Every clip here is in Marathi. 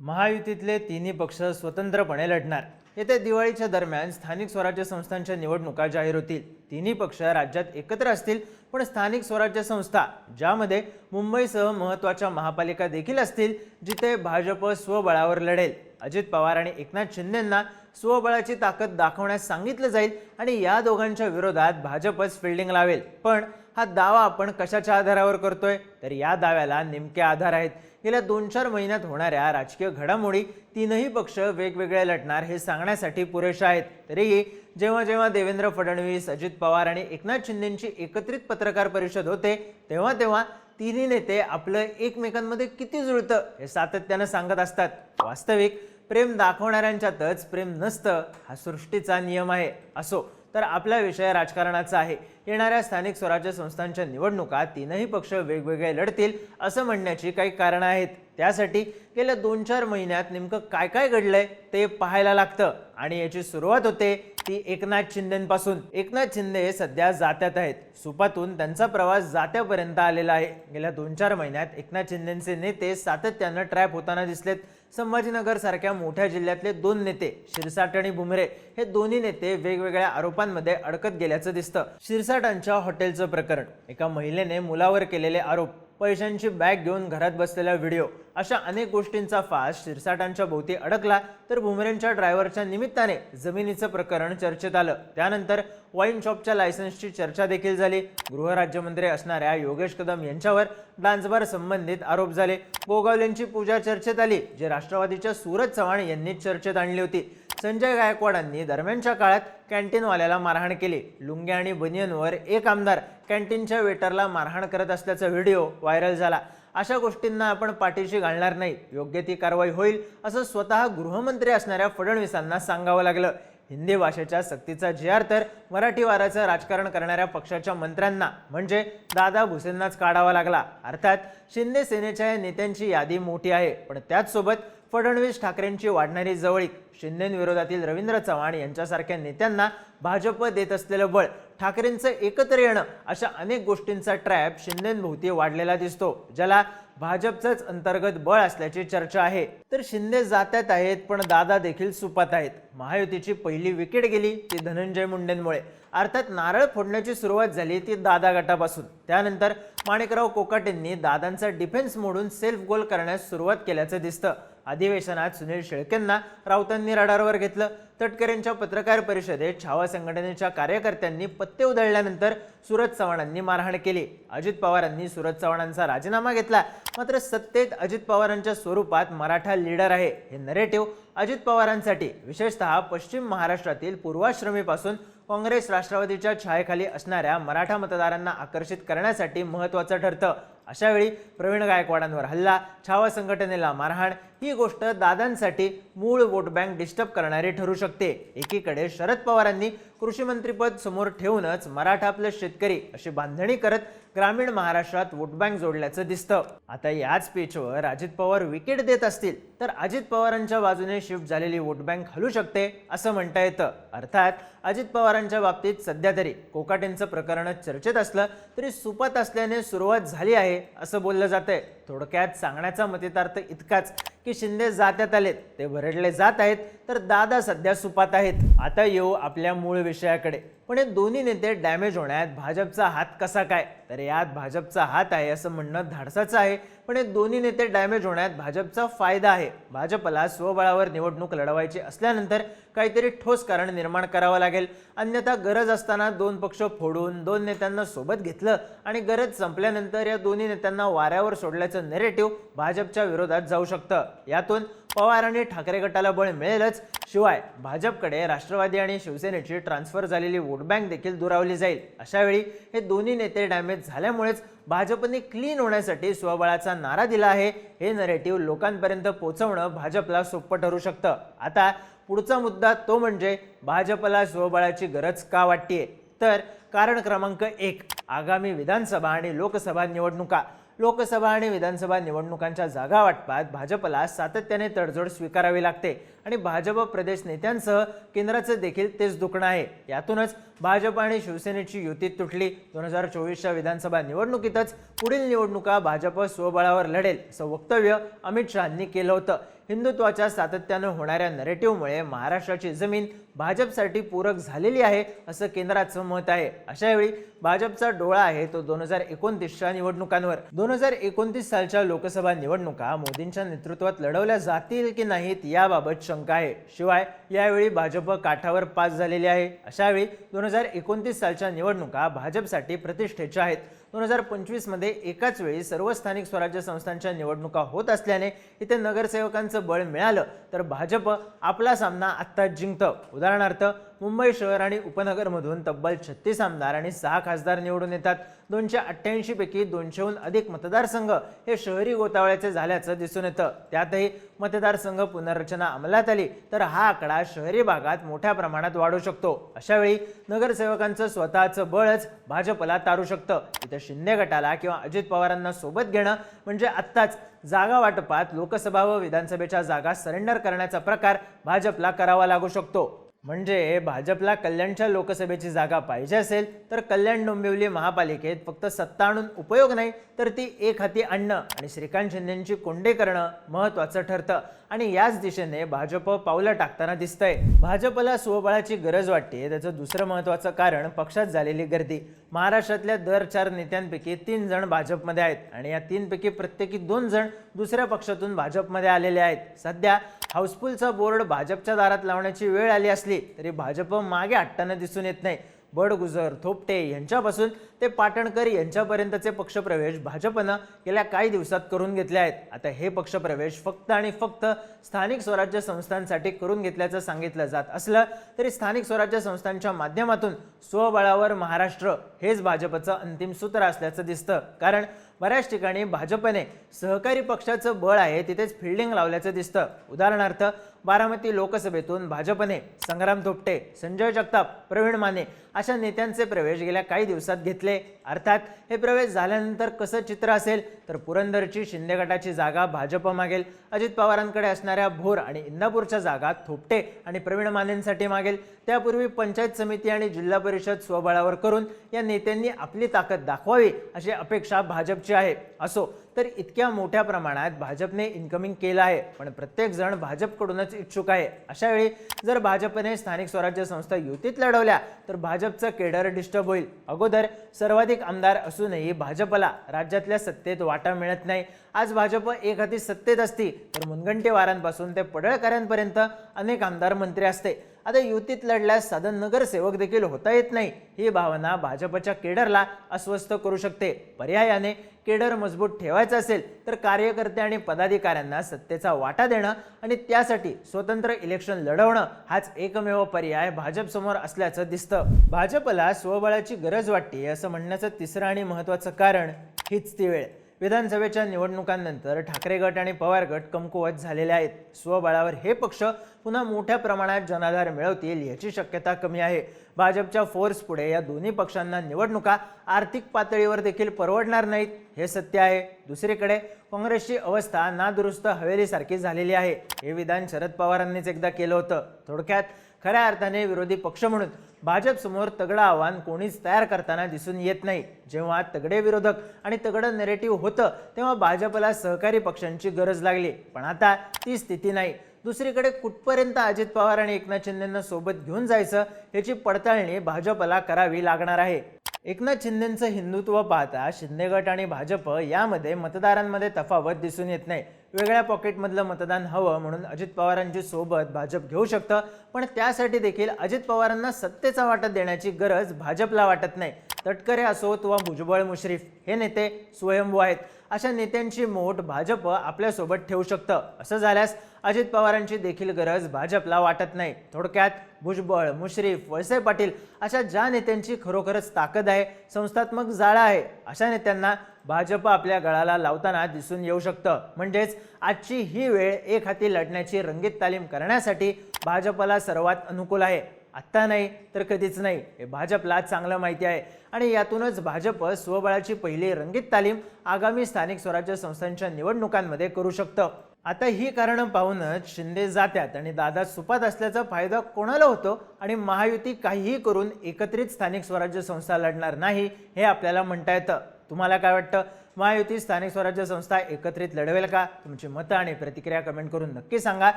महायुतीतले तिन्ही पक्ष स्वतंत्रपणे लढणार. येत्या दिवाळीच्या दरम्यान स्थानिक स्वराज्य संस्थांच्या निवडणुका जाहीर होतील. तिन्ही पक्ष राज्यात एकत्र असतील पण स्थानिक स्वराज्य संस्था ज्यामध्ये मुंबईसह महत्त्वाच्या महापालिका देखील असतील जिथे भाजप स्वबळावर लढेल. अजित पवार आणि एकनाथ शिंदेंना स्वबळाची ताकद दाखवण्यास सांगितलं जाईल आणि या दोघांच्या विरोधात भाजपच फिल्डिंग लावेल. पण हा दावा आपण कशाच्या आधारावर करतोय? तर या दाव्याला नेमके आधार आहेत. गेल्या दोन चार महिन्यात होणाऱ्या राजकीय घडामोडी तीनही पक्ष वेगवेगळे लढणार हे सांगण्यासाठी पुरेशा आहेत. तरीही जेव्हा जेव्हा देवेंद्र फडणवीस अजित पवार आणि एकनाथ शिंदेची एकत्रित पत्रकार परिषद होते तेव्हा तेव्हा तिन्ही नेते आपलं एकमेकांमध्ये किती जुळतं हे सातत्यानं सांगत असतात. वास्तविक प्रेम दाखवणाऱ्यांच्यातच प्रेम नसतं हा सृष्टीचा नियम आहे असो. तर आपला विषय राजकारणाचा आहे. येणाऱ्या स्थानिक स्वराज्य संस्थांच्या निवडणुका तीनही पक्ष वेगवेगळे लढतील असं म्हणण्याची काही कारणं आहेत. त्यासाठी गेल्या दोन चार महिन्यात नेमकं काय काय घडलंय ते पाहायला लागतं आणि याची सुरुवात होते ती एकनाथ शिंदेपासून. एकनाथ शिंदे सध्या जात्यात आहेत. सुपातून त्यांचा प्रवास जात्यापर्यंत आलेला आहे. गेल्या दोन चार महिन्यात एकनाथ शिंदेचे नेते सातत्यानं ट्रॅप होताना दिसलेत. संभाजीनगर सारख्या मोठ्या जिल्ह्यातले दोन नेते शिरसाट आणि भुमरे हे दोन्ही नेते वेगवेगळ्या आरोपांमध्ये अडकत गेल्याचं दिसतं. शिरसाटांच्या हॉटेलचं प्रकरण. एका महिलेने मुलावर केलेले आरोप. पैशांची बॅग घेऊन घरात बसलेला व्हिडिओ. अशा अनेक गोष्टींचा फास शिरसाटांच्या भोवती अडकला तर भुमरेंच्या ड्रायव्हरच्या निमित्ताने जमिनीचं प्रकरण चर्चेत आलं. त्यानंतर वाईन शॉपच्या लायसन्सची चर्चा देखील झाली. गृहराज्यमंत्री असणाऱ्या योगेश कदम यांच्यावर डान्सबार संबंधित आरोप झाले. गोगावलेंची पूजा चर्चेत आली जे राष्ट्रवादीच्या सूरज चव्हाण यांनी चर्चेत आणली होती. संजय गायकवाडांनी दरम्यानच्या काळात कॅन्टीनवाल्याला मारहाण केली. लुंग्या आणि बनियनवर एक आमदार कॅन्टीनच्या वेटरला मारहाण करत असल्याचा व्हिडिओ व्हायरल झाला. अशा गोष्टींना आपण पाठीशी घालणार नाही. योग्य ती कारवाई होईल असं स्वतः गृहमंत्री असणाऱ्या फडणवीसांना सांगावं लागलं. हिंदी भाषेच्या सक्तीचा जी आर तर मराठी वाराचं राजकारण करणाऱ्या पक्षाच्या मंत्र्यांना म्हणजे दादा भुसेंनाच काढावा लागला. अर्थात शिंदे सेनेच्या या नेत्यांची यादी मोठी आहे पण त्याचसोबत फडणवीस ठाकरेंची वाढणारी जवळीक शिंदेविरोधातील रवींद्र चव्हाण यांच्यासारख्या नेत्यांना भाजप देत असलेलं बळ ठाकरेंचं एकत्र येणं अशा अनेक गोष्टींचा ट्रॅप शिंदेंभोवती वाढलेला दिसतो ज्याला भाजपचंच अंतर्गत बळ असल्याची चर्चा आहे. तर शिंदे जात्यात आहेत पण दादा देखील सुपात आहेत. महायुतीची पहिली विकेट गेली ती धनंजय मुंडेंमुळे. अर्थात नारळ फोडण्याची सुरुवात झाली ती दादा गटापासून. त्यानंतर माणिकराव कोकाटेंनी दादांचा डिफेन्स मोडून सेल्फ गोल करण्यास सुरुवात केल्याचं दिसतं. अधिवेशनात सुनील शेळकेंना राऊतांनी रडारवर घेतलं. तटकरेंच्या पत्रकार परिषदेत छावा संघटनेच्या कार्यकर्त्यांनी पत्ते उधळल्यानंतर सुरज चव्हाणांनी मारहाण केली. अजित पवारांनी सुरज चव्हाणांचा राजीनामा घेतला. मात्र सत्तेत अजित पवारांच्या स्वरूपात मराठा लीडर आहे हे नरेटिव्ह अजित पवारांसाठी विशेषतः पश्चिम महाराष्ट्रातील पूर्वाश्रमीपासून काँग्रेस राष्ट्रवादीच्या छायेखाली असणाऱ्या मराठा मतदारांना आकर्षित करण्यासाठी महत्त्वाचं ठरतं. अशावेळी प्रवीण गायकवाडांवर हल्ला छावा संघटनेला मारहाण ही गोष्ट दादांसाठी मूळ वोट बँक डिस्टर्ब करणारी ठरू शकते. एकीकडे शरद पवारांनी कृषीमंत्रीपद समोर ठेवूनच मराठा प्लस शेतकरी अशी बांधणी करत ग्रामीण महाराष्ट्रात वोट बँक जोडल्याचं दिसतं. आता याच पेचवर अजित पवार विकेट देत असतील तर अजित पवारांच्या बाजूने शिफ्ट झालेली वोट बँक हलू शकते असं म्हणता येतं. अर्थात अजित पवारांच्या बाबतीत सध्या तरी कोकाटेंचं प्रकरण चर्चेत असलं तरी सुपात असल्याने सुरुवात झाली आहे. असं बोललं जातंय. थोडक्यात सांगण्याचा मतितार्थ इतकाच. की शिंदे जात्यात आलेत. ते भरडले जात आहेत तर दादा सध्या सुपात आहेत. आता येऊ आपल्या मूळ विषयाकडे. पण हे दोन्ही नेते डॅमेज होण्यात भाजपचा हात कसा काय? तर यात भाजपचा हात आहे असं म्हणणं धाडसाचं आहे. पण हे दोन्ही नेते डॅमेज होण्यात भाजपचा फायदा आहे. भाजपला स्वबळावर निवडणूक लढवायची असल्यानंतर काहीतरी ठोस कारण निर्माण करावं लागेल. अन्यथा गरज असताना दोन पक्ष फोडून दोन नेत्यांना सोबत घेतलं आणि गरज संपल्यानंतर या दोन्ही नेत्यांना वाऱ्यावर सोडल्याचं नेरेटिव्ह भाजपच्या विरोधात जाऊ शकतं. यातून पवार आणि ठाकरे गटाला बळ मिळेलच. शिवाय भाजपकडे राष्ट्रवादी आणि शिवसेनेची ट्रान्सफर झालेली वोट बँक देखील दुरावली जाईल. अशावेळी हे दोन्ही नेते डॅमेज झाल्यामुळेच भाजपने क्लीन होण्यासाठी स्वबळाचा नारा दिला आहे. हे नरेटिव्ह लोकांपर्यंत पोहोचवणं भाजपला सोपं ठरू शकतं. आता पुढचा मुद्दा तो म्हणजे भाजपला स्वबळाची गरज का वाटतेय? तर कारण क्रमांक एक आगामी विधानसभा आणि लोकसभा निवडणुका. लोकसभा आणि विधानसभा निवडणुकांच्या जागा वाटपात भाजपला सातत्याने तडजोड स्वीकारावी लागते. आणि भाजप प्रदेश नेत्यांसह केंद्राचं देखील तेच दुखणं आहे. यातूनच भाजप आणि शिवसेनेची युती तुटली. दोन हजार चोवीसच्या विधानसभा निवडणुकीतच पुढील निवडणुका भाजप स्वबळावर लढेल असं वक्तव्य अमित शहानी केलं होतं. हिंदुत्वाच्या सातत्यानं होणाऱ्या नरेटिव्हमुळे महाराष्ट्राची जमीन भाजपसाठी पूरक झालेली आहे असं केंद्राचं मत आहे. अशा वेळी भाजपचा डोळा आहे तो दोन हजार एकोणतीसच्या निवडणुकांवर. दोन हजार एकोणतीस सालच्या लोकसभा निवडणुका मोदींच्या नेतृत्वात लढवल्या जातील की नाहीत याबाबत शंका आहे. शिवाय यावेळी भाजप काठावर पास झालेली आहे. अशावेळी दोन दोन हजार एकोणतीस सालच्या निवडणुका भाजपसाठी प्रतिष्ठेच्या आहेत. दोन हजार पंचवीसमध्ये एकाच वेळी सर्व स्थानिक स्वराज्य संस्थांच्या निवडणुका होत असल्याने इथे नगरसेवकांचं बळ मिळालं तर भाजप आपला सामना आत्ता जिंकतं. उदाहरणार्थ मुंबई शहर आणि उपनगरमधून तब्बल छत्तीस आमदार आणि सहा खासदार निवडून येतात. दोनशे अठ्ठ्याऐंशी पैकी दोनशेहून अधिक मतदारसंघ हे शहरी गोतावळ्याचे झाल्याचं दिसून येतं. त्यातही मतदारसंघ पुनर्रचना अंमलात आली तर हा आकडा शहरी भागात मोठ्या प्रमाणात वाढू शकतो. अशावेळी नगरसेवकांचं स्वतःचं बळच भाजपला तारू शकतं. इथं शिंदे गटाला किंवा अजित पवारांना सोबत घेणं म्हणजे आत्ताच जागा वाटपात लोकसभा व विधानसभेच्या जागा सरेंडर करण्याचा प्रकार भाजपला करावा लागू शकतो. म्हणजे भाजपला कल्याणच्या लोकसभेची जागा पाहिजे असेल तर कल्याण डोंबिवली महापालिकेत फक्त सत्ता आणून उपयोग नाही तर ती एक हाती आणणं आणि श्रीकांत शिंदेंची कोंडे करणं महत्वाचं ठरतं. आणि याच दिशेने भाजप पावलं टाकताना दिसतंय. भाजपला स्वबळाची गरज वाटते त्याचं दुसरं महत्वाचं कारण पक्षात झालेली गर्दी. महाराष्ट्रातल्या दर चार नेत्यांपैकी तीन जण भाजपमध्ये आहेत आणि या तीनपैकी प्रत्येकी दोन जण दुसऱ्या पक्षातून भाजपमध्ये आलेले आहेत. सध्या हाऊसफुलचा बोर्ड भाजपच्या दारात लावण्याची वेळ आली असली तरी भाजप मागे हटताना दिसून येत नाही. बडगुजर थोपटे यांच्यापासून ते पाटणकर यांच्यापर्यंतचे पक्षप्रवेश भाजपनं गेल्या काही दिवसात करून घेतले आहेत. आता हे पक्षप्रवेश फक्त आणि फक्त स्थानिक स्वराज्य संस्थांसाठी करून घेतल्याचं सांगितलं जात असलं तरी स्थानिक स्वराज्य संस्थांच्या माध्यमातून स्वबळावर महाराष्ट्र हेच भाजपचं अंतिम सूत्र असल्याचं दिसतं. कारण बऱ्याच ठिकाणी भाजपने सहकारी पक्षाचं बळ आहे तिथेच फिल्डिंग लावल्याचं दिसतं. उदाहरणार्थ बारामती लोकसभेतून भाजपने संग्राम थोपटे संजय जगताप प्रवीण माने अशा नेत्यांचे प्रवेश गेल्या काही दिवसात घेतले. अर्थात हे प्रवेश झाल्यानंतर कसं चित्र असेल? तर पुरंदरची शिंदे गटाची जागा भाजप मागेल. अजित पवारांकडे असणाऱ्या भोर आणि इंदापूरच्या जागा थोपटे आणि प्रवीण मानेंसाठी मागेल. त्यापूर्वी पंचायत समिती आणि जिल्हा परिषद स्वबळावर करून या नेत्यांनी आपली ताकद दाखवावी अशी अपेक्षा भाजपची आहे. असो तर इतक्या मोठ्या प्रमाणात भाजपने इन्कमिंग केलं आहे. पण प्रत्येकजण भाजपकडूनच इच्छुक आहे. अशा वेळी जर भाजपने स्थानिक स्वराज्य संस्था युतीत लढवल्या तर भाजपचं केडर डिस्टर्ब होईल. अगोदर सर्वाधिक आमदार असूनही भाजपला राज्यातल्या सत्तेत वाटा मिळत नाही. आज भाजप एक हाती सत्तेत असती तर मुनगंटीवारांपासून ते पडळकरांपर्यंत अनेक आमदार मंत्री असते. आता युतीत लढल्यास साधन नगरसेवक देखील होता येत नाही. ही भावना भाजपच्या केडरला अस्वस्थ करू शकते. पर्यायाने केडर मजबूत ठेवायचं असेल तर कार्यकर्ते आणि पदाधिकाऱ्यांना सत्तेचा वाटा देणं आणि त्यासाठी स्वतंत्र इलेक्शन लढवणं हाच एकमेव पर्याय भाजपसमोर असल्याचं दिसतं. भाजपला स्वबळाची गरज वाटते असं म्हणण्याचं तिसरं आणि महत्त्वाचं कारण हीच ती वेळ. विधानसभेच्या निवडणुकांनंतर ठाकरे गट आणि पवार गट कमकुवत झालेले आहेत. स्वबळावर हे पक्ष पुन्हा मोठ्या प्रमाणात जनाधार मिळवतील याची शक्यता कमी आहे. भाजपच्या फोर्स पुढे या दोन्ही पक्षांना निवडणुका आर्थिक पातळीवर देखील परवडणार नाहीत हे सत्य आहे. दुसरीकडे काँग्रेसची अवस्था नादुरुस्त हवेलीसारखी झालेली आहे. हे विधान शरद पवारांनीच एकदा केलं होतं. थोडक्यात खऱ्या अर्थाने विरोधी पक्ष म्हणून भाजपसमोर तगडं आव्हान कोणीच तयार करताना दिसून येत नाही. जेव्हा तगडे विरोधक आणि तगडं नेरेटिव्ह होतं तेव्हा भाजपला सहकारी पक्षांची गरज लागली. पण आता ती स्थिती नाही. दुसरीकडे कुठपर्यंत अजित पवार आणि एकनाथ शिंदेंना सोबत घेऊन जायचं याची पडताळणी भाजपला करावी लागणार आहे. एकनाथ शिंदेंचं हिंदुत्व पाहता शिंदे गट आणि भाजप यामध्ये मतदारांमध्ये तफावत दिसून येत नाही. वेगळ्या पॉकेटमधलं मतदान हवं म्हणून अजित पवारांची सोबत भाजप घेऊ शकतं. पण त्यासाठी देखील अजित पवारांना सत्तेचा वाटा देण्याची गरज भाजपला वाटत नाही. तटकरे असोत वा भुजबळ मुश्रीफ हे नेते स्वयंभू आहेत. अशा नेत्यांची मोठ भाजप आपल्यासोबत ठेवू शकतं. असं झाल्यास अजित पवारांची देखील गरज भाजपला वाटत नाही. थोडक्यात भुजबळ मुश्रीफ वळसे पाटील अशा ज्या नेत्यांची खरोखरच ताकद आहे संस्थात्मक जाळा आहे अशा नेत्यांना भाजप आपल्या गळाला लावताना दिसून येऊ शकतं. म्हणजेच आजची ही वेळ एक हाती लढण्याची रंगीत तालीम करण्यासाठी भाजपला सर्वात अनुकूल आहे. आत्ता नाही तर कधीच नाही. हे भाजपला चांगलं माहिती आहे. आणि यातूनच भाजप स्वबळाची पहिली रंगीत तालीम आगामी स्थानिक स्वराज्य संस्थांच्या निवडणुकांमध्ये करू शकतं. आता ही कारणं पाहूनच शिंदे जात्यात आणि दादा सुपात असल्याचा फायदा कोणाला होतो आणि महायुती काहीही करून एकत्रित स्थानिक स्वराज्य संस्था लढणार नाही हे आपल्याला म्हणता येतं. तुम्हाला काय वाटतं? महायुती स्थानिक स्वराज्य संस्था एकत्रित लढवेल का? तुमची मतं आणि प्रतिक्रिया कमेंट करून नक्की सांगा.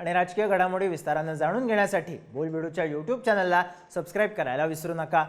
आणि राजकीय घडामोडी विस्तारानं जाणून घेण्यासाठी बोलबिडूच्या यूट्यूब चॅनलला सबस्क्राईब करायला विसरू नका.